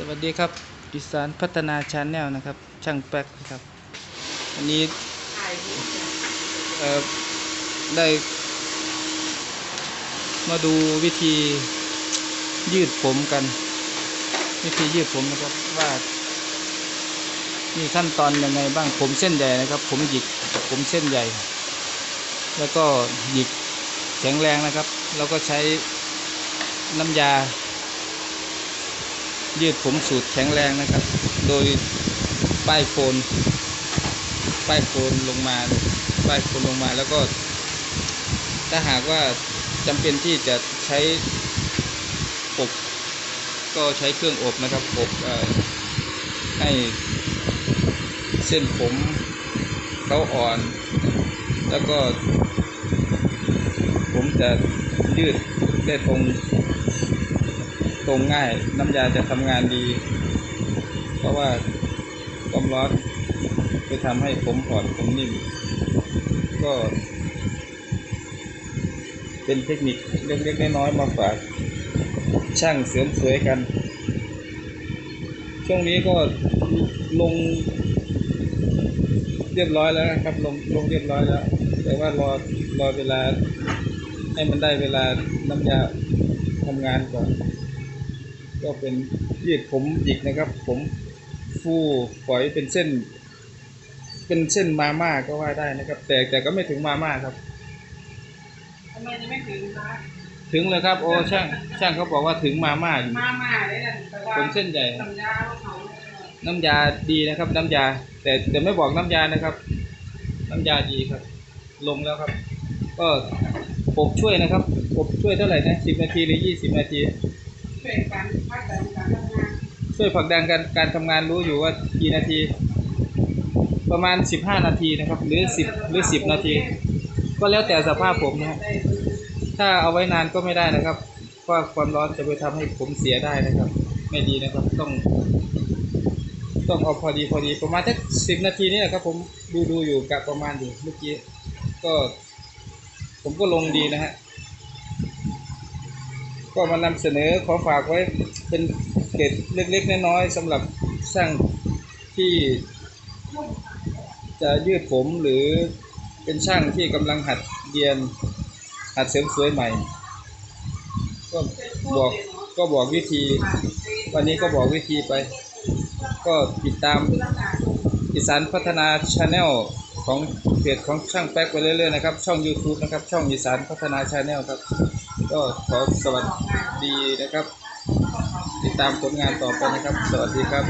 สวัสดีครับอีสานพัฒนาชาแนลนะครับ ช่างแป๊กนะครับวันนี้ได้ มาดูวิธียืดผมกัน วิธียืดผมนะครับว่ามีขั้นตอนยังไงบ้างผมเส้นใหญ่นะครับ ผมหยิกผมเส้นใหญ่ แล้วก็หยิกแข็งแรงนะครับ แล้วก็ใช้น้ำยา ยืดผมสูตรแข็งแรงนะครับ โดยป้ายโคนป้ายโคนลงมา ป้ายโคนลงมาแล้วก็ ถ้าหากว่าจำเป็นที่จะใช้อบก็ใช้เครื่องอบนะครับอบอให้เส้นผมเขาอ่อน แล้วก็ ผมจะยืดได้ตรง ตรงง่าย น้ำยาจะทำงานดี เพราะว่าความร้อนจะทำให้ผมอ่อนผมนิ่ม ก็ เป็นเทคนิคเล็กๆน้อยๆมาฝาก ช่างเสริมสวยกัน ช่วงนี้ก็ลง เรียบร้อยแล้วนะครับ ลงลงเรียบร้อยแล้ว แต่ว่ารอรอเวลาให้มันได้เวลาน้ำยาทำงานก่อน ก็เป็นยืดผมหยิกนะครับ ผมฟูฝอยเป็นเส้น เป็นเส้นมาม่าก็ว่าได้นะครับ แต่แต่ก็ไม่ถึงมาม่าครับทำไมจะไม่ถึงคะถึงเลยครับ โอ้ช่างช่างเขาบอกว่าถึงมาม่าอยู่มามาได้เลยแต่ว่าผมเส้นใหญ่สัญญาว่าเขาน้ำยาดีนะครับ น้ำยา แต่แต่ไม่บอกน้ำยานะครับ น้ำยาดีครับ ลงแล้วครับ ก็อบช่วยนะครับอบช่วยเท่าไหร่นะสิบนาทีหรือยี่สิบนาที ช่วยกันพักการทำงานช่วยผลักดันการการทำงานรู้อยู่ว่ากี่นาที ประมาณ 15 นาทีนะครับ หรือ 10 หรือ 10 นาที ก็แล้วแต่สภาพผมนะฮะถ้าเอาไว้นานก็ไม่ได้นะครับเพราะความร้อนจะไปทำให้ผมเสียได้นะครับ ไม่ดีนะครับต้อง ต้องเอาพอดีพอดีประมาณสักสิบนาทีนี่แหละครับ ผมดูดูอยู่กับประมาณอยู่เมื่อกี้ก็ ผมก็ลงดีนะฮะ ก็มานำเสนอขอฝากไว้เป็นเกร็ดเล็กๆน้อยๆสำหรับช่างที่จะยืดผมหรือเป็นช่างที่กำลังหัดเรียนหัดเสริมสวยใหม่ ก็บอกก็บอกวิธี วันนี้ก็บอกวิธีไป ก็ติดตามอีสานพัฒนาชาแนลของเพจของช่างแป๊กไปเรื่อยๆนะครับ ช่อง YouTube นะครับ ช่องอีสานพัฒนาชาแนลครับ ก็ขอสวัสดีนะครับ ติดตามผลงานต่อไปนะครับ สวัสดีครับ